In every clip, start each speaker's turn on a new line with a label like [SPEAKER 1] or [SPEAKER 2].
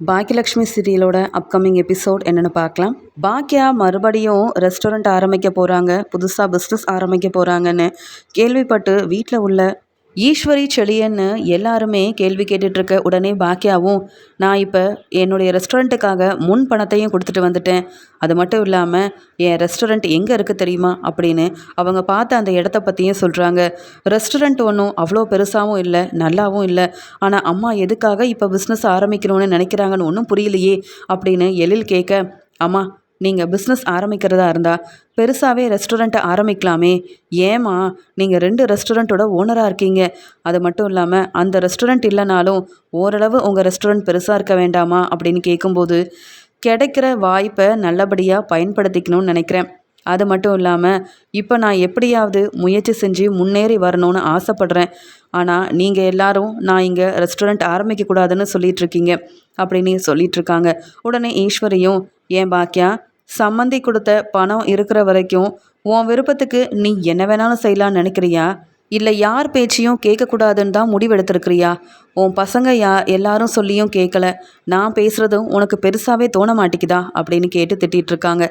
[SPEAKER 1] Bhagyalakshmi சீரியலோட upcoming episode என்னென்னு பார்க்கலாம். பாக்கியா மறுபடியும் ரெஸ்டாரண்ட் ஆரம்பிக்க போகிறாங்க புதுசாக பிஸ்னஸ் ஆரம்பிக்க போகிறாங்கன்னு கேள்விப்பட்டு வீட்டில் உள்ள ஈஸ்வரி செழியன்னு எல்லாருமே கேள்வி கேட்டுட்ருக்க உடனே பாக்கியாவும் நான் இப்போ என்னுடைய ரெஸ்டாரண்ட்டுக்காக முன் பணத்தையும் கொடுத்துட்டு வந்துட்டேன். அது மட்டும் இல்லாமல் என் ரெஸ்டாரண்ட் எங்கே இருக்குது தெரியுமா? அப்படின்னு அவங்க பார்த்த அந்த இடத்த பற்றியும் சொல்கிறாங்க ரெஸ்டாரண்ட் ஒன்றும் அவ்வளோ பெருசாகவும் இல்லை நல்லாவும் இல்லை. ஆனால் அம்மா எதுக்காக இப்போ பிஸ்னஸ் ஆரம்பிக்கணும்னு நினைக்கிறாங்கன்னு ஒன்றும் புரியலையே அப்படின்னு எழில் கேட்க அம்மா நீங்கள் பிஸ்னஸ் ஆரம்பிக்கிறதா இருந்தால் பெருசாகவே ரெஸ்டாரண்ட்டை ஆரம்பிக்கலாமே. ஏம்மா நீங்கள் ரெண்டு ரெஸ்டாரண்ட்டோட ஓனராக இருக்கீங்க. அது மட்டும் இல்லாமல் அந்த ரெஸ்டாரண்ட் இல்லைனாலும் ஓரளவு உங்கள் ரெஸ்டாரண்ட் பெருசாக இருக்க வேண்டாமா? அப்படின்னு கேட்கும்போது கிடைக்கிற வாய்ப்பை நல்லபடியாக பயன்படுத்திக்கணும்னு நினைக்கிறேன். அது மட்டும் இல்லாமல் இப்போ நான் எப்படியாவது முயற்சி செஞ்சு முன்னேறி வரணும்னு ஆசைப்பட்றேன். ஆனால் நீங்கள் எல்லாரும் நான் இங்கே ரெஸ்டாரண்ட் ஆரம்பிக்கக்கூடாதுன்னு சொல்லிகிட்ருக்கீங்க அப்படின்னு சொல்லிகிட்ருக்காங்க உடனே ஈஸ்வரியும் ஏன் பாக்கியா? சம்மந்தி கொடுத்த பணம் இருக்கிற வரைக்கும் உன் விருப்பத்துக்கு நீ என்ன வேணாலும் செய்யலான்னு நினைக்கிறியா? இல்லை யார் பேச்சையும் கேட்கக்கூடாதுன்னு தான் முடிவெடுத்திருக்கிறியா? உன் பசங்க யா எல்லாரும் சொல்லியும் கேட்கல. நான் பேசுகிறதும் உனக்கு பெருசாகவே தோண மாட்டேங்குதா? அப்படின்னு கேட்டு திட்டிகிட்ருக்காங்க.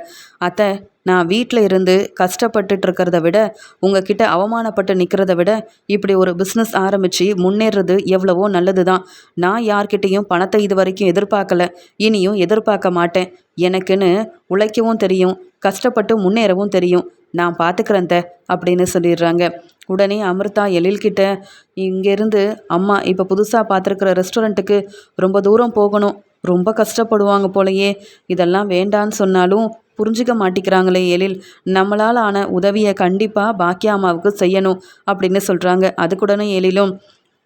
[SPEAKER 1] அத்தை நான் வீட்டில் இருந்து கஷ்டப்பட்டுட்டு இருக்கிறத விட உங்ககிட்ட அவமானப்பட்டு நிற்கிறத விட இப்படி ஒரு பிஸ்னஸ் ஆரம்பித்து முன்னேறது எவ்வளவோ நல்லது தான் நான் யார்கிட்டேயும் பணத்தை இது வரைக்கும் எதிர்பார்க்கல. இனியும் எதிர்பார்க்க மாட்டேன். எனக்குன்னு உழைக்கவும் தெரியும் கஷ்டப்பட்டு முன்னேறவும் தெரியும். நான் பார்த்துக்கிறேன் த அப்படின்னு சொல்லிடுறாங்க. உடனே அமிர்தா எழில்கிட்ட இங்கேருந்து அம்மா இப்போ புதுசாக பார்த்துருக்குற ரெஸ்டாரண்ட்டுக்கு ரொம்ப தூரம் போகணும். ரொம்ப கஷ்டப்படுவாங்க போலையே. இதெல்லாம் வேண்டான்னு சொன்னாலும் புரிஞ்சிக்க மாட்டிக்கிறாங்களே எழில். நம்மளால் ஆன உதவியை கண்டிப்பாக பாக்கியா அம்மாவுக்கு செய்யணும் அப்படின்னு சொல்கிறாங்க அதுக்குடனே எழிலும்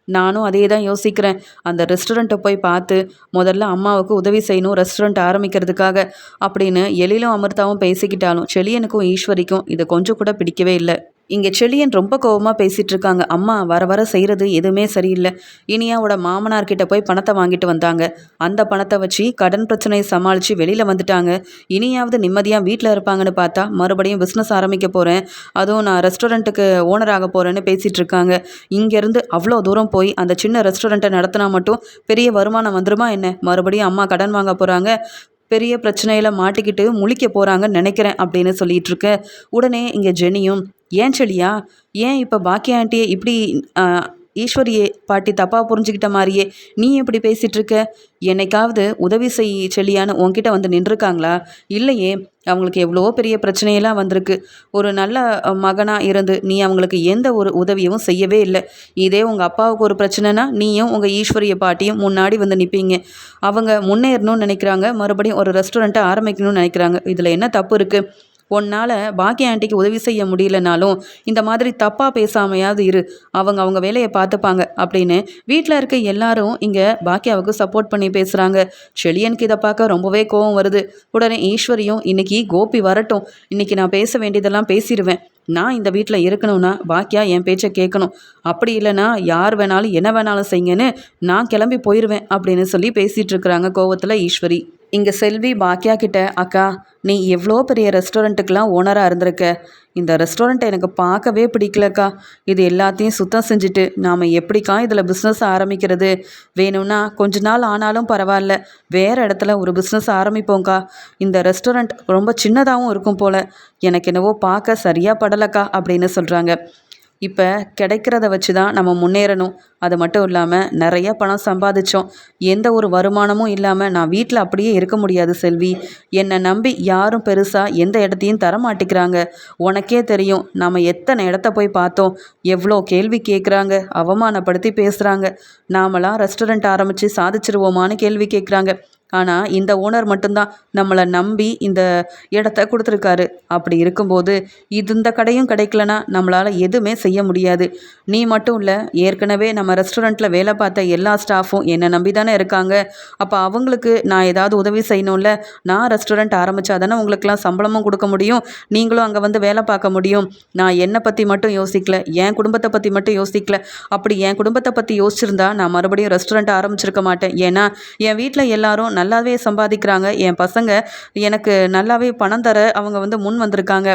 [SPEAKER 1] நானும் அதே தான் யோசிக்கிறேன். அந்த ரெஸ்டாரண்ட்டை போய் பார்த்து முதல்ல அம்மாவுக்கு உதவி செய்யணும் ரெஸ்டாரண்ட் ஆரம்பிக்கிறதுக்காக அப்படின்னு எழிலும் அமிர்தாவும் பேசிக்கிட்டாலும் செழியனுக்கும் ஈஸ்வரிக்கும் இது கொஞ்சம் கூட பிடிக்கவே இல்லை. இங்கே செழியன் ரொம்ப கோபமாக பேசிகிட்டு இருக்காங்க. அம்மா வர வர செய்கிறது எதுவுமே சரியில்லை. இனியாவோட மாமனார்கிட்ட போய் பணத்தை வாங்கிட்டு வந்தாங்க. அந்த பணத்தை வச்சு கடன் பிரச்சனையை சமாளித்து வெளியில் வந்துட்டாங்க. இனியாவது நிம்மதியாக வீட்டில் இருப்பாங்கன்னு பார்த்தா மறுபடியும் பிஸ்னஸ் ஆரம்பிக்க போகிறேன் அதுவும் நான் ரெஸ்டாரண்ட்டுக்கு ஓனர் ஆக போகிறேன்னு பேசிகிட்டு இருக்காங்க. இங்கேருந்து அவ்வளோ தூரம் போய் அந்த சின்ன ரெஸ்டாரண்ட்டை நடத்தினா மட்டும் பெரிய வருமானம் வந்துருமா என்ன? மறுபடியும் அம்மா கடன் வாங்க போகிறாங்க பெரிய பிரச்சனையில் மாட்டிக்கிட்டு முழிக்க போகிறாங்கன்னு நினைக்கிறேன் அப்படின்னு சொல்லிட்டு இருக்க. உடனே இங்கே ஜெனியும் ஏன் செழியா? ஏன் இப்போ பாக்கிய ஆண்டியை இப்படி ஈஸ்வரியே பாட்டி தப்பாக புரிஞ்சுக்கிட்ட மாதிரியே நீ எப்படி பேசிகிட்டு இருக்க என்னைக்காவது உதவி செய் செல்லியான்னு உன்கிட்ட வந்து நின்றுருக்காங்களா? இல்லையே அவங்களுக்கு எவ்வளோ பெரிய பிரச்சனையெல்லாம் வந்திருக்கு. ஒரு நல்ல மகனாக இருந்து நீ அவங்களுக்கு எந்த ஒரு உதவியும் செய்யவே இல்லை. இதே உங்கள் அப்பாவுக்கு ஒரு பிரச்சனைனா நீயும் உங்கள் ஈஸ்வரிய பாட்டியும் முன்னாடி வந்து நிற்பீங்க அவங்க முன்னேறணும்னு நினைக்கிறாங்க மறுபடியும் ஒரு ரெஸ்டாரண்ட்டை ஆரம்பிக்கணும்னு நினைக்கிறாங்க. இதில் என்ன தப்பு இருக்குது உன்னால் பாக்கிய ஆண்டிக்கு உதவி செய்ய முடியலனாலும் இந்த மாதிரி தப்பாக பேசாமையாவது இரு. அவங்க அவங்க வேலையை பார்த்துப்பாங்க அப்படின்னு வீட்டில் இருக்க எல்லாரும் இங்கே பாக்கியாவுக்கு சப்போர்ட் பண்ணி பேசுகிறாங்க செழியனுக்கு இதை பார்க்க ரொம்பவே கோவம் வருது. உடனே ஈஸ்வரியும் இன்னைக்கு கோபி வரட்டும். இன்னைக்கு நான் பேச வேண்டியதெல்லாம் பேசிடுவேன். நான் இந்த வீட்டில் இருக்கணும்னா பாக்கியா என் பேச்சை கேட்கணும். அப்படி இல்லைனா யார் வேணாலும் என்ன வேணாலும் செய்யுங்கன்னு நான் கிளம்பி போயிடுவேன் அப்படின்னு சொல்லி பேசிகிட்டு இருக்கிறாங்க கோவத்தில் ஈஸ்வரி. இங்கே செல்வி பாக்கியா கிட்ட அக்கா நீ எவ்வளோ பெரிய ரெஸ்டாரண்ட்டுக்கெலாம் ஓனராக இருந்திருக்க? இந்த ரெஸ்டாரண்ட் எனக்கு பார்க்கவே பிடிக்கலக்கா. இது எல்லாத்தையும் சுத்தம் செஞ்சுட்டு நாம் எப்படிக்கா இதில் பிஸ்னஸ் ஆரம்பிக்கிறது? வேணும்னா கொஞ்ச நாள் ஆனாலும் பரவாயில்ல. வேறு இடத்துல ஒரு பிஸ்னஸ் ஆரம்பிப்போங்க்கா இந்த ரெஸ்டாரண்ட் ரொம்ப சின்னதாகவும் இருக்கும் போல். எனக்கு என்னவோ பார்க்க சரியாக படலக்கா அப்படின்னு சொல்கிறாங்க இப்போ கிடைக்கிறத வச்சு தான் நம்ம முன்னேறணும். அது மட்டும் இல்லாமல் நிறைய பணம் சம்பாதிச்சோம். எந்த ஒரு வருமானமும் இல்லாமல் நான் வீட்டில் அப்படியே இருக்க முடியாது செல்வி. என்னை நம்பி யாரும் பெருசாக எந்த இடத்தையும் தர மாட்டேங்கிறாங்க. உனக்கே தெரியும் நாம் எத்தனை இடத்த போய் பார்த்தோம். எவ்வளோ கேள்வி கேட்குறாங்க அவமானப்படுத்தி பேசுகிறாங்க நாமளாம் ரெஸ்டாரண்ட் ஆரம்பித்து சாதிச்சிருவோமான்னு கேள்வி கேட்குறாங்க ஆனால் இந்த ஓனர் மட்டும்தான் நம்மளை நம்பி இந்த இடத்த கொடுத்துருக்காரு. அப்படி இருக்கும்போது இது இந்த கடையும் கிடைக்கலனா நம்மளால் எதுவுமே செய்ய முடியாது. நீ மட்டும் இல்லை ஏற்கனவே நம்ம ரெஸ்டாரண்ட்டில் வேலை பார்த்த எல்லா ஸ்டாஃபும் என்னை நம்பி தானே இருக்காங்க. அப்போ அவங்களுக்கு நான் ஏதாவது உதவி செய்யணும்ல? நான் ரெஸ்டாரண்ட் ஆரம்பித்தா தானே உங்களுக்கெல்லாம் சம்பளமும் கொடுக்க முடியும். நீங்களும் அங்கே வந்து வேலை பார்க்க முடியும். நான் என்னை பற்றி மட்டும் யோசிக்கல என் குடும்பத்தை பற்றி மட்டும் யோசிக்கல. அப்படி என் குடும்பத்தை பற்றி யோசிச்சிருந்தா நான் மறுபடியும் ரெஸ்டாரண்ட் ஆரம்பிச்சிருக்க மாட்டேன். ஏன்னா என் வீட்டில் எல்லாரும் நல்லாவே சம்பாதிக்கிறாங்க. என் பசங்க எனக்கு நல்லாவே பணம் தர அவங்க வந்து முன் வந்திருக்காங்க.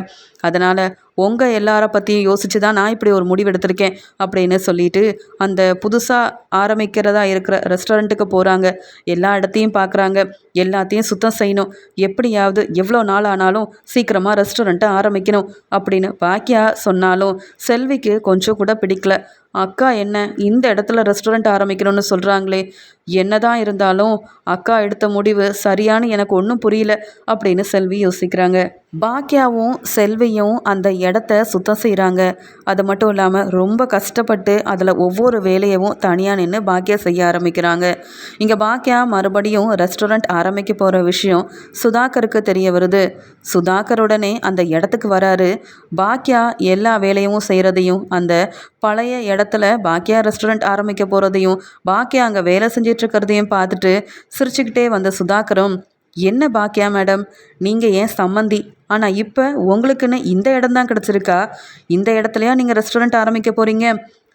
[SPEAKER 1] அதனால் உங்கள் எல்லார பற்றியும் யோசித்து தான் நான் இப்படி ஒரு முடிவு எடுத்திருக்கேன் அப்படின்னு சொல்லிட்டு அந்த புதுசாக ஆரம்பிக்கிறதா இருக்கிற ரெஸ்டாரண்ட்டுக்கு போகிறாங்க எல்லா இடத்தையும் பார்க்குறாங்க எல்லாத்தையும் சுத்தம் செய்யணும். எப்படியாவது எவ்வளோ நாள் ஆனாலும் சீக்கிரமாக ரெஸ்டாரண்ட்டை ஆரம்பிக்கணும் அப்படின்னு பாக்கியா சொன்னாலும் செல்விக்கு கொஞ்சம் கூட பிடிக்கல. அக்கா என்ன இந்த இடத்துல ரெஸ்டாரண்ட் ஆரம்பிக்கணும்னு சொல்கிறாங்களே என்னதான் இருந்தாலும் அக்கா எடுத்த முடிவு சரியானு எனக்கு ஒன்றும் புரியல அப்படின்னு செல்வி யோசிக்கிறாங்க. பாக்கியாவும் செல்வியும் அந்த இடத்த சுத்தம் செய்கிறாங்க அது மட்டும் இல்லாமல் ரொம்ப கஷ்டப்பட்டு அதில் ஒவ்வொரு வேலையவும் தனியாக நின்று பாக்கியா செய்ய ஆரம்பிக்கிறாங்க. இங்கே பாக்கியா மறுபடியும் ரெஸ்டாரண்ட் ஆரம்பிக்க போகிற விஷயம் சுதாகருக்கு தெரிய வருது. சுதாகருடனே அந்த இடத்துக்கு வராரு. பாக்கியா எல்லா வேலையும் செய்கிறதையும் அந்த பழைய இடத்துல பாக்கியா ரெஸ்டாரண்ட் ஆரம்பிக்க போகிறதையும் பாக்கியா அங்கே வேலை போயிட்டுருக்கிறதையும் பார்த்துட்டு சிரிச்சுக்கிட்டே வந்த சுதாகரும் என்ன பாக்கியா மேடம்? நீங்கள் ஏன் சம்மந்தி? ஆனால் இப்போ உங்களுக்குன்னு இந்த இடம் தான் கிடச்சிருக்கா? இந்த இடத்துலையா நீங்கள் ரெஸ்டாரண்ட் ஆரம்பிக்க போகிறீங்க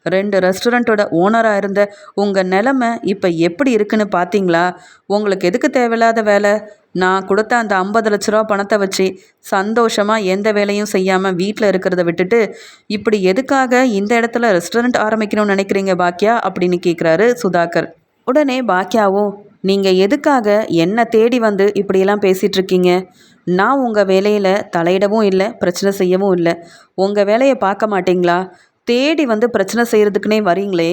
[SPEAKER 1] ரெண்டு ரெஸ்டாரண்ட்டோட ஓனராக இருந்த உங்கள் நிலமை இப்போ எப்படி இருக்குன்னு பார்த்தீங்களா உங்களுக்கு எதுக்கு தேவையில்லாத வேலை? நான் கொடுத்த அந்த ஐம்பது லட்ச ரூபா பணத்தை வச்சு சந்தோஷமாக எந்த வேலையும் செய்யாமல் வீட்டில் இருக்கிறத விட்டுட்டு இப்படி எதுக்காக இந்த இடத்துல ரெஸ்டாரண்ட் ஆரம்பிக்கணும்னு நினைக்கிறீங்க பாக்கியா? அப்படின்னு கேட்குறாரு சுதாகர். உடனே பாக்கியாவும் நீங்கள் எதுக்காக என்னை தேடி வந்து இப்படியெல்லாம் பேசிகிட்டு இருக்கீங்க நான் உங்கள் வேலையில் தலையிடவும் இல்லை பிரச்சனை செய்யவும் இல்லை. உங்கள் வேலையை பார்க்க மாட்டிங்களா? தேடி வந்து பிரச்சனை செய்கிறதுக்குனே வரீங்களே.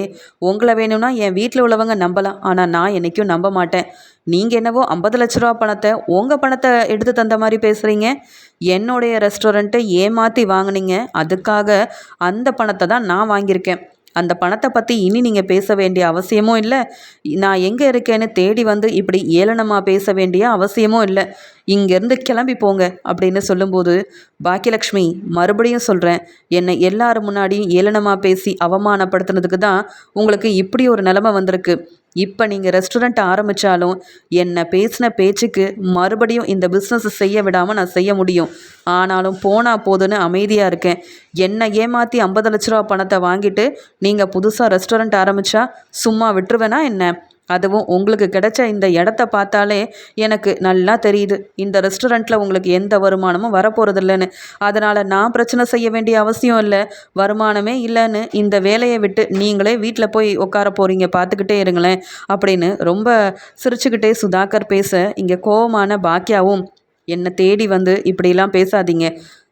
[SPEAKER 1] உங்களை வேணும்னா என் வீட்டில் உள்ளவங்க நம்பலாம். ஆனால் நான் என்றைக்கும் நம்ப மாட்டேன். நீங்கள் என்னவோ ஐம்பது லட்ச ரூபா பணத்தை உங்கள் பணத்தை எடுத்து தந்த மாதிரி பேசுகிறீங்க என்னுடைய ரெஸ்டாரண்ட்டை ஏமாற்றி வாங்கினீங்க. அதுக்காக அந்த பணத்தை தான் நான் வாங்கியிருக்கேன். அந்த பணத்தை பற்றி இனி நீங்கள் பேச வேண்டிய அவசியமும் இல்லை. நான் எங்கே இருக்கேன்னு தேடி வந்து இப்படி ஏளனமாக பேச வேண்டிய அவசியமும் இல்லை. இங்கேருந்து கிளம்பி போங்க அப்படின்னு சொல்லும்போது பாக்கியலக்ஷ்மி மறுபடியும் சொல்கிறேன் என்னை எல்லாரும் முன்னாடியும் ஏளனமாக பேசி அவமானப்படுத்தினதுக்கு தான் உங்களுக்கு இப்படி ஒரு நிலமை வந்திருக்கு. இப்போ நீங்கள் ரெஸ்டாரண்ட் ஆரம்பித்தாலும் என்னை பேசின பேச்சுக்கு மறுபடியும் இந்த பிஸ்னஸ் செய்ய விடாமல் நான் செய்ய முடியும். ஆனாலும் போனால் போதுன்னு அமைதியாக இருக்கேன். என்னை ஏமாற்றி ஐம்பது லட்ச ரூபா பணத்தை வாங்கிட்டு நீங்கள் புதுசாக ரெஸ்டாரண்ட் ஆரம்பித்தா சும்மா விட்டுருவேனா என்ன? அதுவும் உங்களுக்கு கிடைச்ச இந்த இடத்த பார்த்தாலே எனக்கு நல்லா தெரியுது. இந்த ரெஸ்டாரண்ட்டில் உங்களுக்கு எந்த வருமானமும் வரப்போகிறதில்லன்னு அதனால் நான் பிரச்சனை செய்ய வேண்டிய அவசியம் இல்லை. வருமானமே இல்லைன்னு இந்த வேலையை விட்டு நீங்களே வீட்டில் போய் உட்கார போகிறீங்க பார்த்துக்கிட்டே இருங்களேன் அப்படின்னு ரொம்ப சிரிச்சுக்கிட்டே சுதாகர் பேச இங்கே கோவமான பாக்கியாவும் என்னை தேடி வந்து இப்படிலாம் பேசாதீங்க.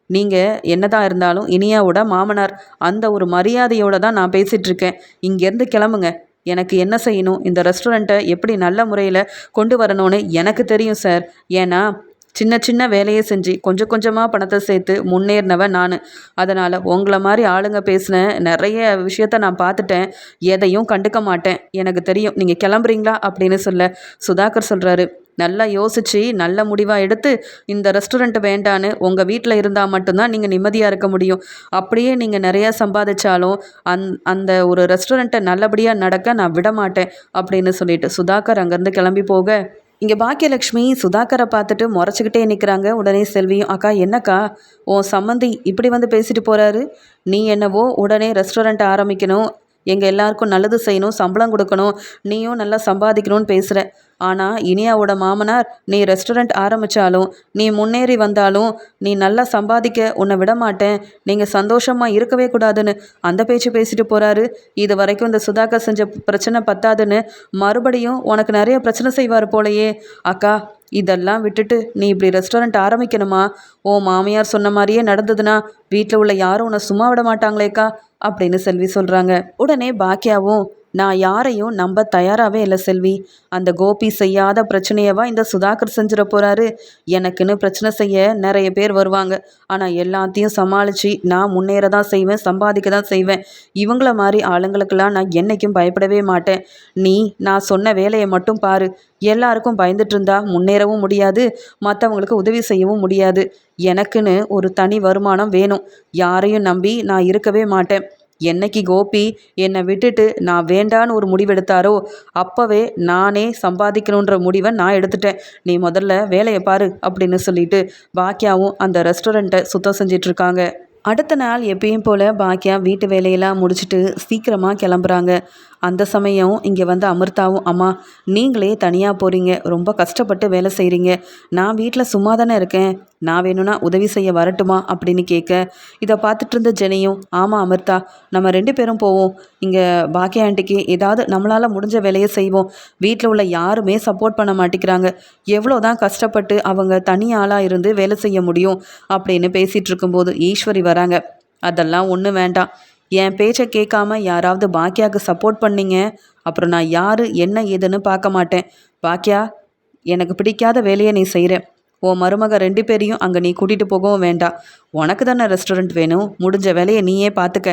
[SPEAKER 1] நீங்கள் என்னதான் இருந்தாலும் இனியாவோட மாமனார் அந்த ஒரு மரியாதையோடு தான் நான் பேசிகிட்ருக்கேன் இங்கேருந்து கிளம்புங்க. எனக்கு என்ன செய்யணும்? இந்த ரெஸ்டாரண்ட்டை எப்படி நல்ல முறையில் கொண்டு வரணும்னு எனக்கு தெரியும் சார் ஏன்னா சின்ன சின்ன வேலையை செஞ்சு கொஞ்சம் கொஞ்சமாக பணத்தை சேர்த்து முன்னேறினவன் நான். அதனால் உங்களை மாதிரி ஆளுங்க பேசின நிறைய விஷயத்த நான் பார்த்துட்டேன். எதையும் கண்டுக்க மாட்டேன். எனக்கு தெரியும் நீங்கள் கிளம்புறீங்களா அப்படின்னு சொல்ல சுதாகர் சொல்கிறாரு நல்லா யோசித்து நல்ல முடிவாக எடுத்து இந்த ரெஸ்டாரண்ட் வேண்டான்னு உங்கள் வீட்டில் இருந்தால் மட்டும்தான் நீங்கள் நிம்மதியாக இருக்க முடியும். அப்படியே நீங்கள் நிறையா சம்பாதிச்சாலும் அந் அந்த ஒரு ரெஸ்டாரண்ட்டை நல்லபடியாக நடக்க நான் விட மாட்டேன் அப்படின்னு சொல்லிட்டு சுதாகர் அங்கேருந்து கிளம்பி போக இங்கே பாக்கியலக்ஷ்மி சுதாகரை பார்த்துட்டு முறைச்சிக்கிட்டே நிற்கிறாங்க உடனே செல்வியும் அக்கா என்னக்கா உன் சம்மந்தி இப்படி வந்து பேசிட்டு போகிறாரு நீ என்னவோ உடனே ரெஸ்டாரண்ட் ஆரம்பிக்கணும் எங்கள் எல்லாருக்கும் நல்லது செய்யணும் சம்பளம் கொடுக்கணும் நீயும் நல்லா சம்பாதிக்கணும்னு பேசுகிற ஆனால் இனியாவோட மாமனார் நீ ரெஸ்டாரண்ட் ஆரம்பித்தாலும் நீ முன்னேறி வந்தாலும் நீ நல்லா சம்பாதிக்க உன்னை விட மாட்டேன். நீங்கள் சந்தோஷமாக இருக்கவே கூடாதுன்னு அந்த பேச்சு பேசிட்டு போகிறாரு இது வரைக்கும் இந்த சுதாகர் செஞ்ச பிரச்சனை பத்தாதுன்னு மறுபடியும் உனக்கு நிறைய பிரச்சனை செய்வார் போலையே. அக்கா இதெல்லாம் விட்டுட்டு நீ இப்படி ரெஸ்டாரண்ட் ஆரம்பிக்கணுமா? ஓ மாமியார் சொன்ன மாதிரியே நடந்ததுன்னா வீட்டில் உள்ள யாரும் உன்னை சும்மா விட மாட்டாங்களேக்கா? அப்படின்னு செல்வி சொல்கிறாங்க உடனே பாக்கியாவும் நான் யாரையும் நம்ப தயாராகவே இல்லை செல்வி. அந்த கோபி செய்யாத பிரச்சனையவா இந்த சுதாகர் செஞ்சிட போகிறாரு எனக்குன்னு பிரச்சனை செய்ய நிறைய பேர் வருவாங்க. ஆனால் எல்லாத்தையும் சமாளித்து நான் முன்னேற தான் செய்வேன் சம்பாதிக்க தான் செய்வேன். இவங்கள மாதிரி ஆளுங்களுக்கெல்லாம் நான் என்றைக்கும் பயப்படவே மாட்டேன். நீ நான் சொன்ன வேலையை மட்டும் பாரு. எல்லாருக்கும் பயந்துட்டு இருந்தா முன்னேறவும் முடியாது மற்றவங்களுக்கு உதவி செய்யவும் முடியாது. எனக்குன்னு ஒரு தனி வருமானம் வேணும். யாரையும் நம்பி நான் இருக்கவே மாட்டேன். என்னைக்கு கோபி என்னை விட்டுட்டு நான் வேண்டான்னு ஒரு முடிவெடுத்தாரோ அப்போவே நானே சம்பாதிக்கணுன்ற முடிவை நான் எடுத்துட்டேன். நீ முதல்ல வேலையை பாரு அப்படின்னு சொல்லிட்டு பாக்கியாவும் அந்த ரெஸ்டாரண்ட்டை சுத்தம் செஞ்சிட்ருக்காங்க. அடுத்த நாள் எப்பயும் போல் பாக்கியா வீட்டு வேலையெல்லாம் முடிச்சுட்டு சீக்கிரமாக கிளம்புறாங்க. அந்த சமயம் இங்கே வந்து அமிர்தாவும் அம்மா நீங்களே தனியாக போகிறீங்க ரொம்ப கஷ்டப்பட்டு வேலை செய்கிறீங்க நான் வீட்டில் சும்மா தானே இருக்கேன். நான் வேணும்னா உதவி செய்ய வரட்டுமா? அப்படின்னு கேட்க இதை பார்த்துட்டு இருந்த ஜெனியும் ஆமாம் அமிர்தா நம்ம ரெண்டு பேரும் போவோம். இங்கே பாக்கிய ஆண்டிக்கு ஏதாவது நம்மளால் முடிஞ்ச வேலையை செய்வோம். வீட்டில் உள்ள யாருமே சப்போர்ட் பண்ண மாட்டேங்கிறாங்க. எவ்வளோ தான் கஷ்டப்பட்டு அவங்க தனி ஆளாக இருந்து வேலை செய்ய முடியும்? அப்படின்னு பேசிகிட்டு இருக்கும்போது ஈஸ்வரி வராங்க. அதெல்லாம் ஒன்றும் வேண்டாம். என் பேச்சை கேட்காம யாராவது பாக்கியாவுக்கு சப்போர்ட் பண்ணீங்க? அப்புறம் நான் யார் என்ன ஏதுன்னு பார்க்க மாட்டேன். பாக்கியா எனக்கு பிடிக்காத வேலையை நீ செய்கிற உன் மருமக ரெண்டு பேரையும் அங்கே நீ கூட்டிகிட்டு போகவும் வேண்டாம் உனக்கு தானே ரெஸ்டாரண்ட் வேணும். முடிஞ்ச வேலையை நீயே பார்த்துக்க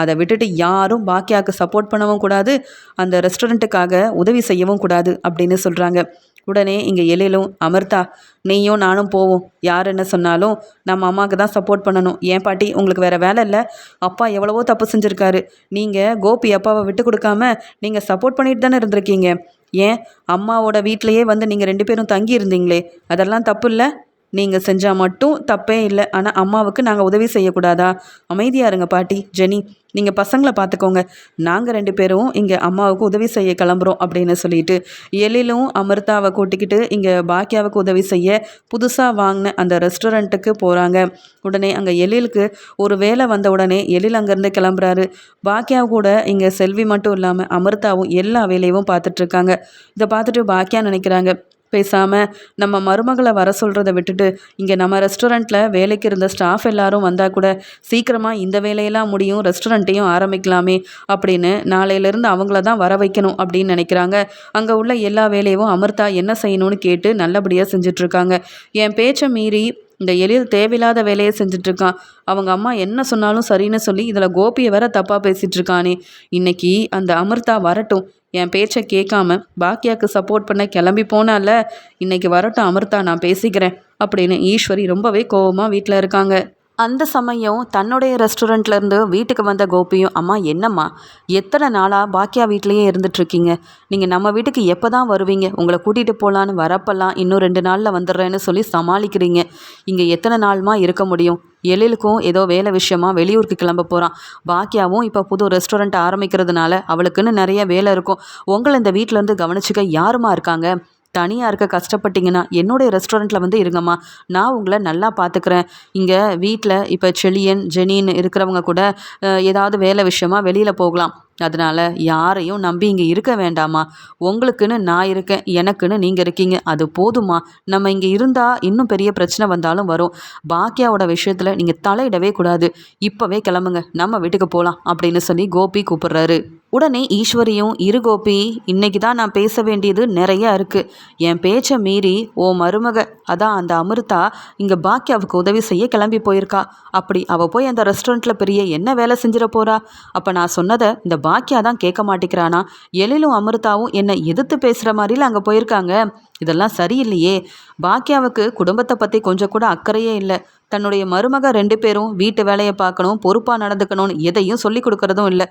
[SPEAKER 1] அதை விட்டுட்டு யாரும் பாக்கியாவுக்கு சப்போர்ட் பண்ணவும் கூடாது. அந்த ரெஸ்டாரண்ட்டுக்காக உதவி செய்யவும் கூடாது அப்படின்னு சொல்கிறாங்க உடனே இங்கே எழிலும் அமிர்தா நீயும் நானும் போவோம். யார் என்ன சொன்னாலும் நம்ம அம்மாவுக்கு தான் சப்போர்ட் பண்ணணும். ஏன் பாட்டி உங்களுக்கு வேறு வேலை இல்லை? அப்பா எவ்வளவோ தப்பு செஞ்சுருக்காரு. நீங்கள் கோபி அப்பாவை விட்டு கொடுக்காம நீங்கள் சப்போர்ட் பண்ணிட்டு தானே இருந்திருக்கீங்க. ஏன்? அம்மாவோட வீட்டிலையே வந்து நீங்கள் ரெண்டு பேரும் தங்கி இருந்தீங்களே அதெல்லாம் தப்பு இல்லை? நீங்கள் செஞ்சால் மட்டும் தப்பே இல்லை. ஆனால் அம்மாவுக்கு நாங்கள் உதவி செய்யக்கூடாதா? அமைதியாக இருங்க பாட்டி. ஜெனி நீங்கள் பசங்களை பார்த்துக்கோங்க நாங்கள் ரெண்டு பேரும் இங்கே அம்மாவுக்கு உதவி செய்ய கிளம்புறோம் அப்படின்னு சொல்லிட்டு எழிலும் அமிர்தாவை கூட்டிக்கிட்டு இங்கே பாக்கியாவுக்கு உதவி செய்ய புதுசாக வாங்கின அந்த ரெஸ்டாரண்ட்டுக்கு போகிறாங்க உடனே அங்கே எழிலுக்கு ஒரு வேலை வந்த உடனே எழில் அங்கேருந்து கிளம்புறாரு. பாக்கியா கூட இங்கே செல்வி மட்டும் இல்லாமல் அமிர்தாவும் எல்லா வேலையும் பார்த்துட்ருக்காங்க இதை பார்த்துட்டு பாக்கியா நினைக்கிறாங்க பேசாமல் நம்ம மருமகளை வர சொல்கிறத விட்டுட்டு இங்கே நம்ம ரெஸ்டாரண்ட்டில் வேலைக்கு இருந்த ஸ்டாஃப் எல்லாரும் வந்தால் கூட சீக்கிரமாக இந்த வேலையெல்லாம் முடியும் ரெஸ்டாரண்ட்டையும் ஆரம்பிக்கலாமே அப்படின்னு நாளையிலேருந்து அவங்கள தான் வர வைக்கணும் அப்படின்னு நினைக்கிறாங்க. அங்கே உள்ள எல்லா வேலையும் அமிர்தா என்ன செய்யணும்னு கேட்டு நல்லபடியாக செஞ்சிட்ருக்காங்க. என் பேச்சை மீறி இந்த எழில் தேவையில்லாத வேலையை செஞ்சிட்ருக்கான். அவங்க அம்மா என்ன சொன்னாலும் சரின்னு சொல்லி இதில் கோபியை வேற தப்பாக பேசிகிட்ருக்கானே இன்னைக்கு அந்த அமிர்தா வரட்டும். என் பேச்சை கேட்காம பாக்கியாவுக்கு சப்போர்ட் பண்ண கிளம்பி போனால இன்னைக்கு வரட்டும் அமிர்தா நான் பேசிக்கிறேன் அப்படின்னு ஈஸ்வரி ரொம்பவே கோபமாக வீட்டில் இருக்காங்க. அந்த சமயம் தன்னுடைய ரெஸ்டாரண்ட்லேருந்து வீட்டுக்கு வந்த கோபியும் அம்மா என்னம்மா? எத்தனை நாளாக பாக்கியா வீட்லேயே இருந்துட்டுருக்கீங்க? நீங்கள் நம்ம வீட்டுக்கு எப்போ தான் வருவீங்க? உங்களை கூட்டிகிட்டு போகலான்னு வரப்பெல்லாம் இன்னும் ரெண்டு நாளில் வந்துடுறேன்னு சொல்லி சமாளிக்கிறீங்க. இங்கே எத்தனை நாளுமா இருக்க முடியும்? எழிலுக்கும் ஏதோ வேலை விஷயமா வெளியூருக்கு கிளம்ப போகிறான் பாக்கியாவும் இப்போ புது ரெஸ்டாரண்ட் ஆரம்பிக்கிறதுனால அவளுக்குன்னு நிறைய வேலை இருக்கும். உங்களை இந்த வீட்டிலேருந்து கவனிச்சுக்க யாருமா இருக்காங்க? தனியாக இருக்க கஷ்டப்பட்டீங்கன்னா என்னுடைய ரெஸ்டாரண்ட்டில் வந்து இருங்கம்மா. நான் உங்களை நல்லா பார்த்துக்கிறேன் இங்கே வீட்டில் இப்போ செளியன் ஜெனின்னு இருக்கிறவங்க கூட ஏதாவது வேலை விஷயமா வெளியில் போகலாம். அதனால் யாரையும் நம்பி இங்கே இருக்க வேண்டாமா உங்களுக்குன்னு நான் இருக்கேன் எனக்குன்னு நீங்கள் இருக்கீங்க. அது போதுமா நம்ம இங்கே இருந்தால் இன்னும் பெரிய பிரச்சனை வந்தாலும் வரும். பாக்கியாவோட விஷயத்தில் நீங்கள் தலையிடவே கூடாது. இப்போவே கிளம்புங்க. நம்ம வீட்டுக்கு போகலாம் அப்படின்னு சொல்லி கோபி கூப்பிடுறாரு. உடனே ஈஸ்வரியும் இரு கோபி இன்னைக்கு தான் நான் பேச வேண்டியது நிறைய இருக்குது என் பேச்சை மீறி ஓ மருமக. அதான் அந்த அமிர்தா இங்கே பாக்கியாவுக்கு உதவி செய்ய கிளம்பி போயிருக்கா. அப்படி அவள் போய் அந்த ரெஸ்டாரண்ட்டில் பெரிய என்ன வேலை செஞ்சிட போகிறா அப்போ நான் சொன்னதை இந்த பாக்கியா தான் கேட்க மாட்டேங்கிறானா எழிலும் அமிர்தாவும் என்னை எதிர்த்து பேசுகிற மாதிரில அங்கே போயிருக்காங்க. இதெல்லாம் சரியில்லையே. பாக்கியாவுக்கு குடும்பத்தை பற்றி கொஞ்சம் கூட அக்கறையே இல்லை. தன்னுடைய மருமக ரெண்டு பேரும் வீட்டு வேலையை பார்க்கணும் பொறுப்பாக நடந்துக்கணும்னு எதையும் சொல்லி கொடுக்கறதும் இல்லை.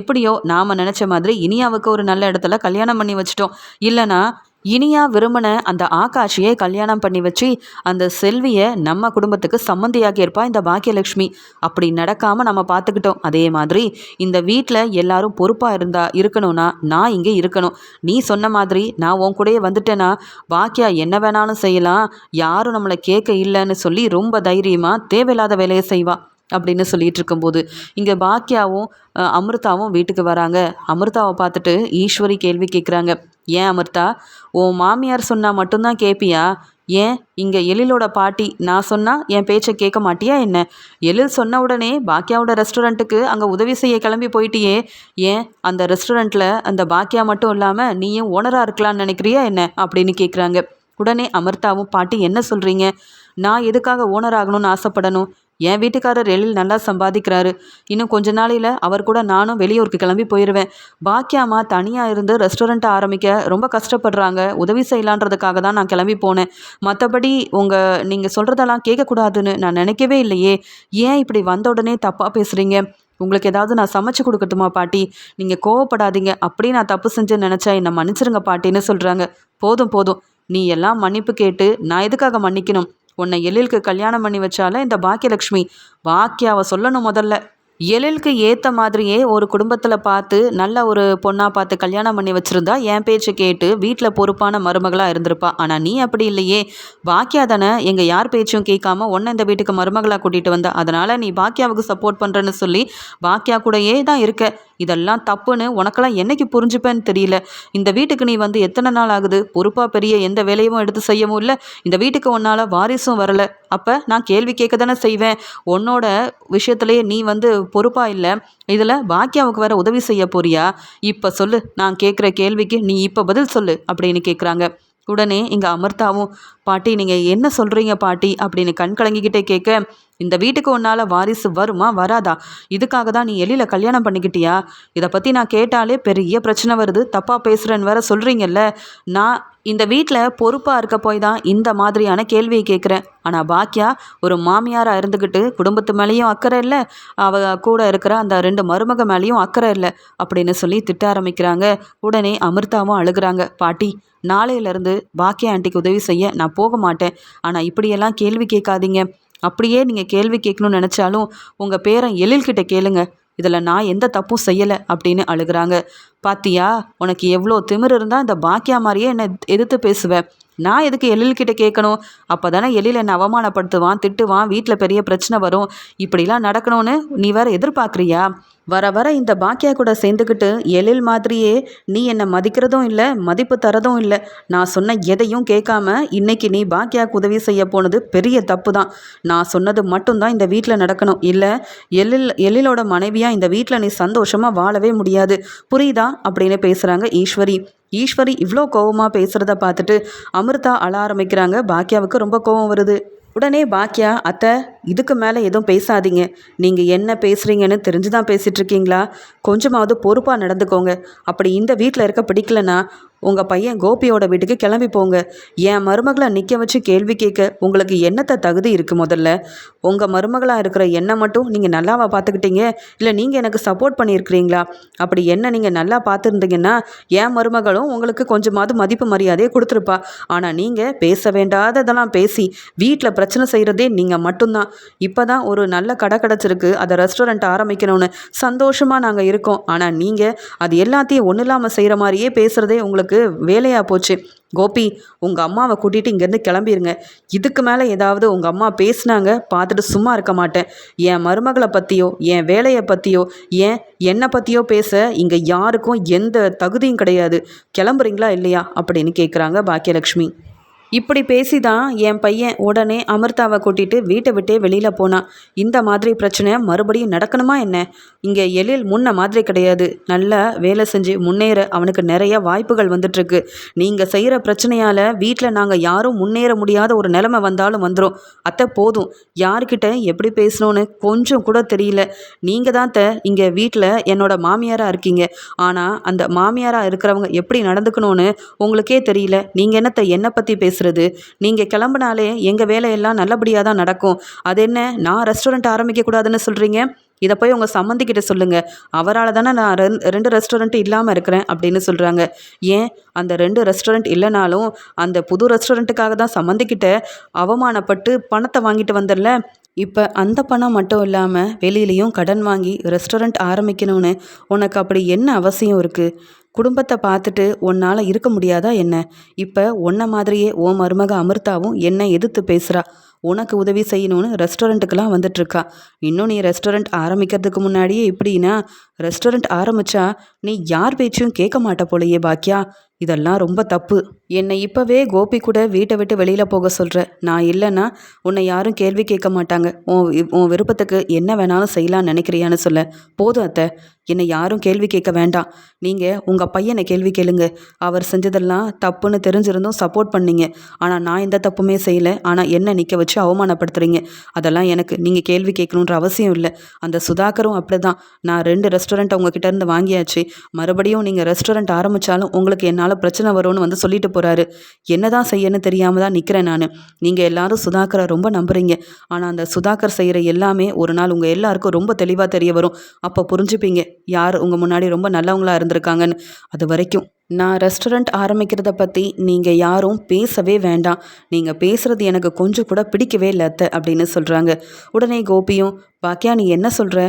[SPEAKER 1] எப்படியோ நாம் நினச்ச மாதிரி இனியாவுக்கு ஒரு நல்ல இடத்துல கல்யாணம் பண்ணி வச்சிட்டோம். இல்லைனா இனியா விரும்பின அந்த ஆகாஷியை கல்யாணம் பண்ணி வச்சு அந்த செல்வியை நம்ம குடும்பத்துக்கு சம்மந்தியாகி இருப்பா இந்த பாக்கியலட்சுமி. அப்படி நடக்காமல் நம்ம பார்த்துக்கிட்டோம். அதே மாதிரி இந்த வீட்டில் எல்லாரும் பொறுப்பாக இருந்தா இருக்கணும்னா நான் இங்கே இருக்கணும். நீ சொன்ன மாதிரி நான் உன் கூடயே வந்துட்டேன்னா பாக்கியா என்ன வேணாலும் செய்யலாம். யாரும் நம்மளை கேட்க இல்லைன்னு சொல்லி ரொம்ப தைரியமாக தேவையில்லாத வேலையை செய்வா அப்படின்னு சொல்லிட்டு இருக்கும்போது இங்கே பாக்கியாவும் அமிர்தாவும் வீட்டுக்கு வராங்க. அமிர்தாவை பார்த்துட்டு ஈஸ்வரி கேள்வி கேட்குறாங்க ஏன் அமிர்தா? உன் மாமியார் சொன்னால் மட்டும்தான் கேட்பியா ஏன்? இங்கே எழிலோட பாட்டி நான் சொன்னால் என் பேச்சை கேட்க மாட்டியா என்ன? எழில் சொன்ன உடனே பாக்கியாவோட ரெஸ்டாரண்ட்டுக்கு அங்கே உதவி செய்ய கிளம்பி போயிட்டியே. ஏன்? அந்த ரெஸ்டாரண்ட்டில் அந்த பாக்கியா மட்டும் இல்லாமல் நீயும் ஓனராக இருக்கலான்னு நினைக்கிறியா என்ன? அப்படின்னு கேட்குறாங்க உடனே அமிர்தாவும் பாட்டி என்ன சொல்கிறீங்க நான் எதுக்காக ஓனர் ஆகணும்னு ஆசைப்படணும்? என் வீட்டுக்காரர் எழில் நல்லா சம்பாதிக்கிறாரு. இன்னும் கொஞ்ச நாளையில் அவர் கூட நானும் வெளியூருக்கு கிளம்பி போயிடுவேன் பாக்கியாமா தனியாக இருந்து ரெஸ்டாரண்ட் ஆரம்பிக்க ரொம்ப கஷ்டப்படுறாங்க. உதவி செய்யலான்றதுக்காக தான் நான் கிளம்பி போனேன். மற்றபடி உங்கள் நீங்கள் சொல்கிறதெல்லாம் கேட்கக்கூடாதுன்னு நான் நினைக்கவே இல்லையே. ஏன் இப்படி வந்த உடனே தப்பாக பேசுகிறீங்க உங்களுக்கு ஏதாவது நான் சமைச்சு கொடுக்கட்டுமா பாட்டி? நீங்கள் கோவப்படாதீங்க. அப்படி நான் தப்பு செஞ்சேன்னு நினச்சா என்னை மன்னிச்சிருங்க பாட்டின்னு சொல்கிறாங்க போதும் போதும். நீ எல்லாம் மன்னிப்பு கேட்டு நான் எதுக்காக மன்னிக்கணும்? உன்னை எழிலுக்கு கல்யாணம் பண்ணி வச்சால இந்த பாக்கியலக்ஷ்மி. பாக்கியாவை சொல்லணும் முதல்ல. எழிலுக்கு ஏற்ற மாதிரியே ஒரு குடும்பத்தில் பார்த்து நல்ல ஒரு பொண்ணாக பார்த்து கல்யாணம் பண்ணி வச்சுருந்தா என் பேச்சை கேட்டு வீட்டில் பொறுப்பான மருமகளாக இருந்திருப்பா. ஆனால் நீ அப்படி இல்லையே. பாக்கியா தானே எங்கள் யார் பேச்சும் கேட்காம உன்னை இந்த வீட்டுக்கு மருமகளாக கூட்டிகிட்டு வந்த. அதனால் நீ பாக்கியாவுக்கு சப்போர்ட் பண்ணுறேன்னு சொல்லி பாக்கியா கூடயே தான் இருக்க. இதெல்லாம் தப்புன்னு உனக்கெல்லாம் என்னைக்கு புரிஞ்சுப்பேன்னு தெரியல. இந்த வீட்டுக்கு நீ வந்து எத்தனை நாள் ஆகுது? பொறுப்பாக பெரிய எந்த வேலையும் எடுத்து செய்யவும் இல்லை. இந்த வீட்டுக்கு உன்னால் வாரிசும் வரலை. அப்போ நான் கேள்வி கேட்க தானே செய்வேன். உன்னோட விஷயத்துலேயே நீ வந்து பொறுப்பாக இல்லை. இதில் பாக்கியாவுக்கு வேற உதவி செய்ய போறியா? இப்போ சொல்லு நான் கேட்குற கேள்விக்கு நீ இப்போ பதில் சொல்லு அப்படின்னு கேட்குறாங்க உடனே இங்கே அமிர்தாவும் பாட்டி நீங்கள் என்ன சொல்கிறீங்க பாட்டி? அப்படின்னு கண் கலங்கிக்கிட்டே கேட்க இந்த வீட்டுக்கு உன்னால் வாரிசு வருமா வராதா? இதுக்காக தான் நீ எழில கல்யாணம் பண்ணிக்கிட்டியா? இதை பற்றி நான் கேட்டாலே பெரிய பிரச்சனை வருது. தப்பாக பேசுகிறேன்னு வேற சொல்கிறீங்கல்ல நான் இந்த வீட்டில் பொறுப்பாக இருக்க போய் தான் இந்த மாதிரியான கேள்வியை கேட்குறேன் ஆனால் பாக்கியா ஒரு மாமியாராக இருந்துக்கிட்டு குடும்பத்து மேலேயும் அக்கறை இல்லை அவ கூட இருக்கிற அந்த ரெண்டு மருமக மேலேயும் அக்கறை இல்லை அப்படின்னு சொல்லி திட்ட ஆரம்பிக்கிறாங்க. உடனே அமிர்தாவும் அழுகிறாங்க. பாட்டி நாளையிலேருந்து பாக்கியா ஆண்டிக்கு உதவி செய்ய நான் போக மாட்டேன். ஆனால் இப்படியெல்லாம் கேள்வி கேட்காதீங்க. அப்படியே நீங்கள் கேள்வி கேட்கணும்னு நினச்சாலும் உங்கள் பேரன் எழில்கிட்ட கேளுங்க. இதில் நான் எந்த தப்பும் செய்யலை அப்படின்னு அழுகிறாங்க. பாத்தியா? உனக்கு எவ்வளோ திமிர் இருந்தால் இந்த பாக்கியா மாதிரியே என்னை எதிர்த்து பேசுவேன் நான் எதுக்கு எழில்கிட்ட கேட்கணும்? அப்போ தானே எழில் என்னை அவமானப்படுத்துவான் திட்டுவான் வீட்டில் பெரிய பிரச்சனை வரும். இப்படிலாம் நடக்கணும்னு நீ வேற எதிர்பார்க்குறியா? வர வர இந்த பாக்கியா கூட சேர்ந்துக்கிட்டு எழில் மாதிரியே நீ என்னை மதிக்கிறதும் இல்லை மதிப்பு தரதும் இல்லை. நான் சொன்ன எதையும் கேட்காம இன்னைக்கு நீ பாக்கியாவுக்கு உதவி செய்ய போனது பெரிய தப்பு தான் நான் சொன்னது மட்டும்தான் இந்த வீட்டில் நடக்கணும். இல்லை எழில் எழிலோட மனைவியாக இந்த வீட்டில் நீ சந்தோஷமாக வாழவே முடியாது. புரியுதா? அப்படின்னு பேசுகிறாங்க ஈஸ்வரி. ஈஸ்வரி இவ்வளோ கோவமாக பேசுகிறத பார்த்துட்டு அமிர்தா அழ ஆரம்பிக்கிறாங்க. பாக்கியாவுக்கு ரொம்ப கோவம் வருது. உடனே பாக்கியா அத்தை இதுக்கு மேலே எதுவும் பேசாதீங்க. நீங்கள் என்ன பேசுகிறீங்கன்னு தெரிஞ்சு தான் பேசிகிட்டு இருக்கீங்களா? கொஞ்சமாவது பொறுப்பாக நடந்துக்கோங்க. அப்படி இந்த வீட்டில் இருக்க பிடிக்கலனா உங்கள் பையன் கோபியோட வீட்டுக்கு கிளம்பி போங்க. என் மருமகளை நிற்க வச்சு கேள்வி கேட்க உங்களுக்கு என்னத்தை தகுதி இருக்குது முதல்ல? உங்கள் மருமகளாக இருக்கிற என்னை மட்டும் நீங்கள் நல்லாவா பார்த்துக்கிட்டீங்க இல்லை நீங்கள் எனக்கு சப்போர்ட் பண்ணியிருக்கிறீங்களா? அப்படி என்ன நீங்கள் நல்லா பார்த்துருந்தீங்கன்னா என் மருமகளும் உங்களுக்கு கொஞ்சமாவது மதிப்பு மரியாதையை கொடுத்துருப்பா. ஆனால் நீங்கள் பேச வேண்டாததெல்லாம் பேசி வீட்டில் பிரச்சனை செய்கிறதே நீங்கள் மட்டும்தான். இப்போ தான் ஒரு நல்ல கடை கிடச்சிருக்கு. அதை ரெஸ்டாரண்ட் ஆரம்பிக்கணும்னு சந்தோஷமாக நாங்கள் இருக்கோம். ஆனால் நீங்கள் அது எல்லாத்தையும் ஒன்றும் இல்லாமல் செய்கிற மாதிரியே பேசுகிறதே உங்களுக்கு வேலையாக போச்சு. கோபி உங்கள் அம்மாவை கூட்டிகிட்டு இங்கேருந்து கிளம்பிடுங்க இதுக்கு மேலே ஏதாவது உங்கள் அம்மா பேசுனாங்க பார்த்துட்டு சும்மா இருக்க மாட்டேன். என் மருமகளை பற்றியோ என் வேலையை பற்றியோ ஏன் என்னை பற்றியோ பேச இங்கே யாருக்கும் எந்த தகுதியும் கிடையாது. கிளம்புறீங்களா இல்லையா? அப்படின்னு கேட்குறாங்க பாக்கியலக்ஷ்மி இப்படி பேசி தான் என் பையன் உடனே அமிர்தாவை கூட்டிட்டு வீட்டை விட்டே வெளியில் போனான் இந்த மாதிரி பிரச்சனை மறுபடியும் நடக்கணுமா என்ன? இங்கே எழில் முன்ன மாதிரி கிடையாது. நல்லா வேலை செஞ்சு முன்னேற அவனுக்கு நிறைய வாய்ப்புகள் வந்துட்டுருக்கு. நீங்கள் செய்கிற பிரச்சனையால் வீட்டில் நாங்கள் யாரும் முன்னேற முடியாத ஒரு நிலைமை வந்தாலும் வந்துடும் அத்தை போதும். யார்கிட்ட எப்படி பேசணும்னு கொஞ்சம் கூட தெரியல. நீங்கள் தான் த இங்கே வீட்டில் என்னோட மாமியாராக இருக்கீங்க. ஆனால் அந்த மாமியாராக இருக்கிறவங்க எப்படி நடந்துக்கணும்னு உங்களுக்கே தெரியல. நீங்கள் என்னத்தை என்னை பற்றி பேசுகிறீங்க பேசுகிறது நீங்கள் கிளம்புனாலே எங்கள் வேலையெல்லாம் நல்லபடியாக தான் நடக்கும். அது என்ன? நான் ரெஸ்டாரண்ட் ஆரம்பிக்கக்கூடாதுன்னு சொல்கிறீங்க இதை போய் உங்கள் சம்மந்திக்கிட்ட சொல்லுங்கள் அவரால் தானே நான் ரெண் ரெண்டு ரெஸ்டாரண்ட் இல்லாமல் இருக்கிறேன் அப்படின்னு சொல்கிறாங்க ஏன்? அந்த ரெண்டு ரெஸ்டாரண்ட் இல்லைனாலும் அந்த புது ரெஸ்டாரண்ட்டுக்காக தான் சம்மந்திக்கிட்ட அவமானப்பட்டு பணத்தை வாங்கிட்டு வந்துடல இப்போ அந்த பணம் மட்டும் இல்லாமல் வெளியிலையும் கடன் வாங்கி ரெஸ்டாரண்ட் ஆரம்பிக்கணும்னு உனக்கு அப்படி என்ன அவசியம் இருக்குது குடும்பத்தை பார்த்துட்டு உன்னால் இருக்க முடியாதா என்ன? இப்போ உன்ன மாதிரியே ஓ மருமக அமிர்தாவும் என்னை எதிர்த்து பேசுகிறா உனக்கு உதவி செய்யணும்னு ரெஸ்டாரண்ட்டுக்கெலாம் வந்துட்டுருக்கா. இன்னும் நீ ரெஸ்டாரண்ட் ஆரம்பிக்கிறதுக்கு முன்னாடியே இப்படின்னா ரெஸ்டாரண்ட் ஆரம்பிச்சா நீ யார் பேச்சும் கேட்க மாட்ட போலையே பாக்கியா? இதெல்லாம் ரொம்ப தப்பு. என்னை இப்போவே கோபி கூட வீட்டை விட்டு வெளியில் போக சொல்கிற நான் இல்லைன்னா உன்னை யாரும் கேள்வி கேட்க மாட்டாங்க. உன் உன் விருப்பத்துக்கு என்ன வேணாலும் செய்யலாம் நினைக்கிறியான்னு சொல்ல. போதும் அத்தை. என்னை யாரும் கேள்வி கேட்க வேண்டாம். நீங்கள் உங்கள் பையனை கேள்வி கேளுங்க. அவர் செஞ்சதெல்லாம் தப்புன்னு தெரிஞ்சிருந்தும் சப்போர்ட் பண்ணீங்க. ஆனால் நான் எந்த தப்புமே செய்யலை. ஆனால் என்ன நிற்க வச்சு அவமானப்படுத்துகிறீங்க அதெல்லாம் எனக்கு நீங்கள் கேள்வி கேட்கணுன்ற அவசியம் இல்லை. அந்த சுதாகரும் அப்படி தான் நான் ரெண்டு ரெஸ்டாரண்ட் உங்ககிட்ட இருந்து வாங்கியாச்சு. மறுபடியும் நீங்கள் ரெஸ்டாரண்ட் ஆரம்பித்தாலும் உங்களுக்கு என்ன என்னால் பிரச்சனை வரும்னு வந்து சொல்லிட்டு போகிறாரு என்ன தான் செய்யன்னு தெரியாமல் தான் நிற்கிறேன் நான். நீங்கள் எல்லாரும் சுதாகரை ரொம்ப நம்புறீங்க. ஆனால் அந்த சுதாகர் செய்கிற எல்லாமே ஒரு நாள் உங்கள் எல்லாருக்கும் ரொம்ப தெளிவாக தெரிய வரும். அப்போ புரிஞ்சுப்பீங்க யார் உங்கள் முன்னாடி ரொம்ப நல்லவங்களா இருந்திருக்காங்கன்னு. அது வரைக்கும். நான் ரெஸ்டாரண்ட் ஆரம்பிக்கிறத பற்றி நீங்கள் யாரும் பேசவே வேண்டாம். நீங்கள் பேசுகிறது எனக்கு கொஞ்சம் கூட பிடிக்கவே இல்லை அத்தை அப்படின்னு சொல்கிறாங்க உடனே கோபியும் பாக்கியா நீ என்ன சொல்கிற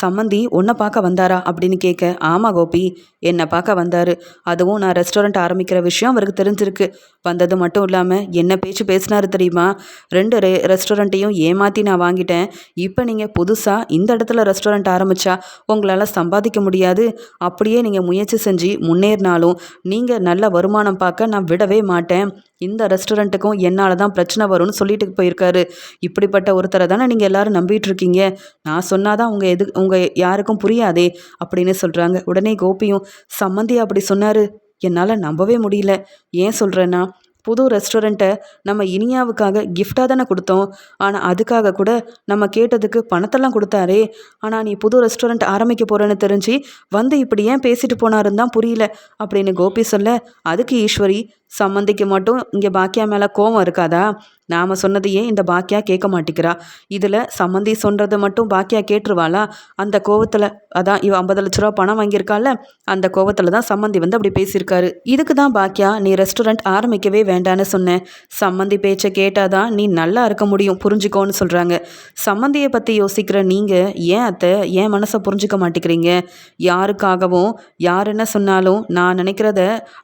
[SPEAKER 1] சம்மந்தி உன்னை பார்க்க வந்தாரா? அப்படின்னு கேட்க ஆமாம் கோபி என்னை பார்க்க வந்தார். அதுவும் நான் ரெஸ்டாரண்ட் ஆரம்பிக்கிற விஷயம் அவருக்கு தெரிஞ்சிருக்கு. வந்தது மட்டும் இல்லாமல் என்ன பேச்சு பேசினாரு தெரியுமா? ரெண்டு ரெ ரெஸ்டாரண்ட்டையும் ஏமாற்றி நான் வாங்கிட்டேன். இப்போ நீங்கள் புதுசாக இந்த இடத்துல ரெஸ்டாரண்ட் ஆரம்பித்தா உங்களால் சம்பாதிக்க முடியாது. அப்படியே நீங்கள் முயற்சி செஞ்சு முன்னேறினாலும் நீங்கள் நல்ல வருமானம் பார்க்க நான் விடவே மாட்டேன். இந்த ரெஸ்டாரண்ட்டுக்கும் என்னால் தான் பிரச்சனை வரும்னு சொல்லிட்டு போயிருக்காரு. இப்படிப்பட்ட ஒருத்தரை தானே நீங்கள் எல்லாரும் நம்பிட்டு இருக்கீங்க. நான் சொன்னாதான் உங்கள் எது உங்கள் யாருக்கும் புரியாதே அப்படின்னு சொல்கிறாங்க உடனே கோபியும் சம்மந்தி அப்படி சொன்னார். என்னால் நம்பவே முடியல. ஏன் சொல்கிறேன்னா புது ரெஸ்டாரண்ட்டை நம்ம இனியாவுக்காக கிஃப்டாக தானே கொடுத்தோம். ஆனால் அதுக்காக கூட நம்ம கேட்டதுக்கு பணத்தெல்லாம் கொடுத்தாரே. ஆனால் நீ புது ரெஸ்டாரண்ட் ஆரம்பிக்க போகிறேன்னு தெரிஞ்சு வந்து இப்படி ஏன் பேசிட்டு போனாருன்னு தான் புரியல. அப்படின்னு கோபி சொல்ல அதுக்கு ஈஸ்வரி சம்மந்திக்கு மட்டும். இங்கே பாக்கியா மேலே கோவம் இருக்காதா? நாம் சொன்னதையே இந்த பாக்கியா கேட்க மாட்டேங்கிறா? இதில் சம்மந்தி சொல்கிறத மட்டும் பாக்கியா கேட்டுருவாளா? அந்த கோவத்தில் அதான் இவ ஐம்பது லட்ச ரூபா பணம் வாங்கியிருக்கால அந்த கோவத்தில் தான் சம்மந்தி வந்து அப்படி பேசியிருக்காரு. இதுக்கு தான் பாக்கியா நீ ரெஸ்டாரண்ட் ஆரம்பிக்கவே வேண்டான்னு சொன்னேன் சம்மந்தி பேச்சை கேட்டால் தான் நீ நல்லா இருக்க முடியும் புரிஞ்சுக்கோன்னு சொல்கிறாங்க சம்மந்தியை பற்றி யோசிக்கிற நீங்கள் ஏன் அத்தை ஏன் மனசை புரிஞ்சுக்க மாட்டேங்கிறீங்க? யாருக்காகவும் யார் என்ன சொன்னாலும் நான் நினைக்கிறத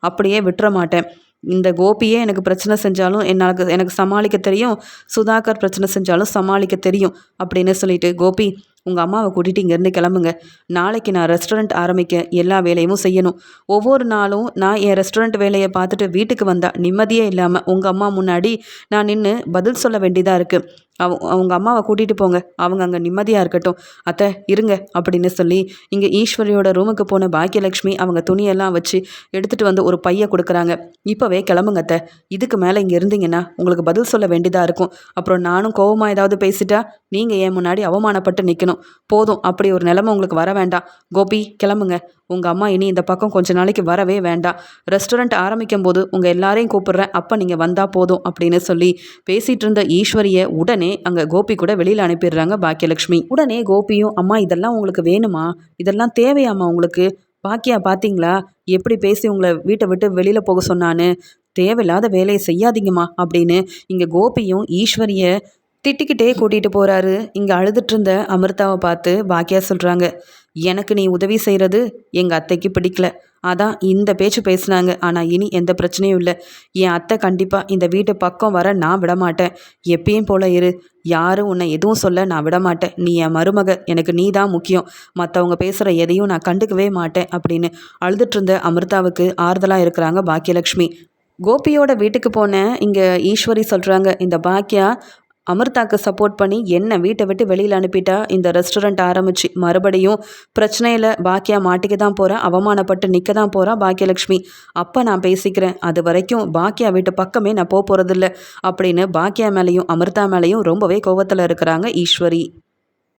[SPEAKER 1] அப்படியே விட்டுற மாட்டேன். இந்த கோபியே எனக்கு பிரச்சனை செஞ்சாலும் என்னால் எனக்கு சமாளிக்க தெரியும் சுதாகர் பிரச்சனை செஞ்சாலும் சமாளிக்க தெரியும் அப்படின்னு சொல்லிட்டு கோபி உங்கள் அம்மாவை கூட்டிகிட்டு இங்கேருந்து கிளம்புங்க. நாளைக்கு நான் ரெஸ்டாரண்ட் ஆரம்பிக்க எல்லா வேலையும் செய்யணும். ஒவ்வொரு நாளும் நான் என் ரெஸ்டாரண்ட் வேலையை பார்த்துட்டு வீட்டுக்கு வந்தால் நிம்மதியே இல்லாமல் உங்கள் அம்மா முன்னாடி நான் நின்று பதில் சொல்ல வேண்டியதாக இருக்குது அவ அவங்க அம்மாவை கூட்டிகிட்டு போங்க. அவங்க அங்கே நிம்மதியாக இருக்கட்டும். அத்தை இருங்க அப்படின்னு சொல்லி இங்கே ஈஸ்வரியோட ரூமுக்கு போன பாக்கியலட்சுமி அவங்க துணியெல்லாம் வச்சு எடுத்துகிட்டு வந்து ஒரு பைய கொடுக்குறாங்க. இப்போவே கிளம்புங்க அத்தை. இதுக்கு மேலே இங்கே இருந்தீங்கன்னா உங்களுக்கு பதில் சொல்ல வேண்டியதாக இருக்கும். அப்புறம் நானும் கோவமாக ஏதாவது பேசிட்டா நீங்கள் என் முன்னாடி அவமானப்பட்டு நிற்கணும் போதும் அப்படி ஒரு நிலைமை உங்களுக்கு வர வேண்டாம். கோபி கிளம்புங்க. உங்கள் அம்மா இனி இந்த பக்கம் கொஞ்ச நாளைக்கு வரவே வேண்டாம். ரெஸ்டாரண்ட் ஆரம்பிக்கும் போது உங்கள் எல்லாரையும் கூப்பிட்றேன். அப்போ நீங்கள் வந்தால் போதும் அப்படின்னு சொல்லி பேசிகிட்டு இருந்த ஈஸ்வரியை உடனே அங்கே கோபி கூட வெளியில் அனுப்பிடுறாங்க பாக்கியலட்சுமி. உடனே கோபியும் அம்மா இதெல்லாம் உங்களுக்கு வேணுமா? இதெல்லாம் தேவையாம்மா உங்களுக்கு? பாக்கியா பார்த்தீங்களா எப்படி பேசி உங்களை வீட்டை விட்டு வெளியில் போக சொன்னான்னு? தேவையில்லாத வேலையை செய்யாதீங்கம்மா அப்படின்னு இங்கே கோபியும் ஈஸ்வரியை திட்டிக்கிட்டே கூட்டிகிட்டு போகிறாரு இங்கே அழுதுட்டு இருந்த அமிர்தாவை பார்த்து பாக்கியா சொல்கிறாங்க எனக்கு நீ உதவி செய்கிறது எங்கள் அத்தைக்கு பிடிக்கல. அதான் இந்த பேச்சு பேசுனாங்க. ஆனால் இனி எந்த பிரச்சனையும் இல்லை. என் அத்தை கண்டிப்பாக இந்த வீட்டு பக்கம் வர நான் விடமாட்டேன் எப்பயும் போல இரு. யாரும் உன்னை எதுவும் சொல்ல நான் விடமாட்டேன் நீ என் மருமக. எனக்கு நீ தான் முக்கியம். மற்றவங்க பேசுகிற எதையும் நான் கண்டுக்கவே மாட்டேன் அப்படின்னு அழுதுட்டு இருந்த அமிர்தாவுக்கு ஆறுதலாக இருக்கிறாங்க பாக்கியலக்ஷ்மி. கோபியோட வீட்டுக்கு போனேன் இங்கே ஈஸ்வரி சொல்கிறாங்க இந்த பாக்கியா அமிர்தாக்கு சப்போர்ட் பண்ணி என்னை வீட்டை விட்டு வெளியில் அனுப்பிட்டா? இந்த ரெஸ்டாரண்ட் ஆரம்பிச்சு. மறுபடியும் பிரச்சனையில் பாக்கியா மாட்டிக்க தான் போகிறேன் அவமானப்பட்டு நிற்க தான் போகிறா பாக்கியலக்ஷ்மி அப்போ நான் பேசிக்கிறேன். அது வரைக்கும் பாக்கியா வீட்டு பக்கமே நான் போக போகிறதில்ல அப்படின்னு பாக்கியா மேலேயும் அமிர்தா மேலேயும் ரொம்பவே கோவத்தில் இருக்கிறாங்க ஈஸ்வரி.